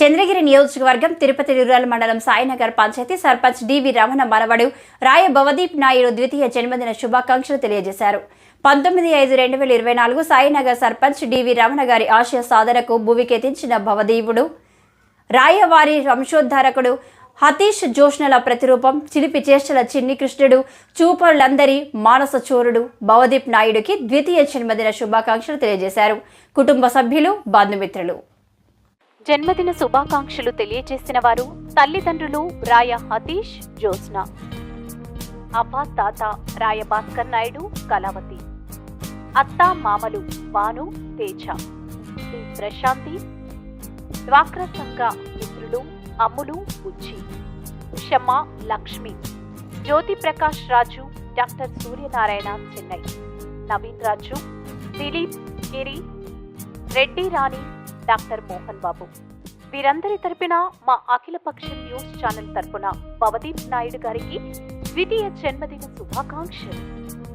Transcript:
చంద్రగిరి నియోజకవర్గం తిరుపతి రూరల్ మండలం సాయినగర్ పంచాయతీ సర్పంచ్ డివి రమణ మనవడు రాయ భవదీప్ నాయుడు ద్వితీయ జన్మదిన శుభాకాంక్షలు తెలియజేశారు. పంతొమ్మిది ఐదు రెండు వేల ఇరవై నాలుగు సాయినగర్ సర్పంచ్ డివి రమణ గారి ఆశయ సాధనకు భూవికెతించిన భవదీవుడు రాయవారి వంశోద్ధారకుడు హతీష్ జోష్నల ప్రతిరూపం చిలిపి చేష్టల చిన్ని కృష్ణుడు చూపర్లందరి మానస చోరుడు భవదీప్ నాయుడుకి ద్వితీయ జన్మదిన శుభాకాంక్షలు తెలియజేశారు. కుటుంబ సభ్యులు బంధుమిత్రులు. జన్మదిన శుభాకాంక్షలు తెలియజేసిన వారు తల్లిదండ్రులు రాయ హతీష్ జ్యోత్స్న. అబ్బా తాత రాయ భాస్కర్ నాయుడు కళావతి. అత్త మామలు భాను తేజ. శ్రీ ప్రశాంతి. డ్వాక్రా సంఘ మిత్రులు అమ్ములు బుచ్చి క్షమ లక్ష్మి. జ్యోతి ప్రకాష్ రాజు డాక్టర్ సూర్యనారాయణ చెన్నై. నవీన్ రాజు దిలీప్ గిరి రెడ్డి రాణి డాక్టర్ మోహన్ బాబు. వీరందరి తరపున మా అఖిలపక్ష న్యూస్ ఛానల్ తరపున భవదీప్ నాయుడు గారికి ద్వితీయ జన్మదిన శుభాకాంక్షలు.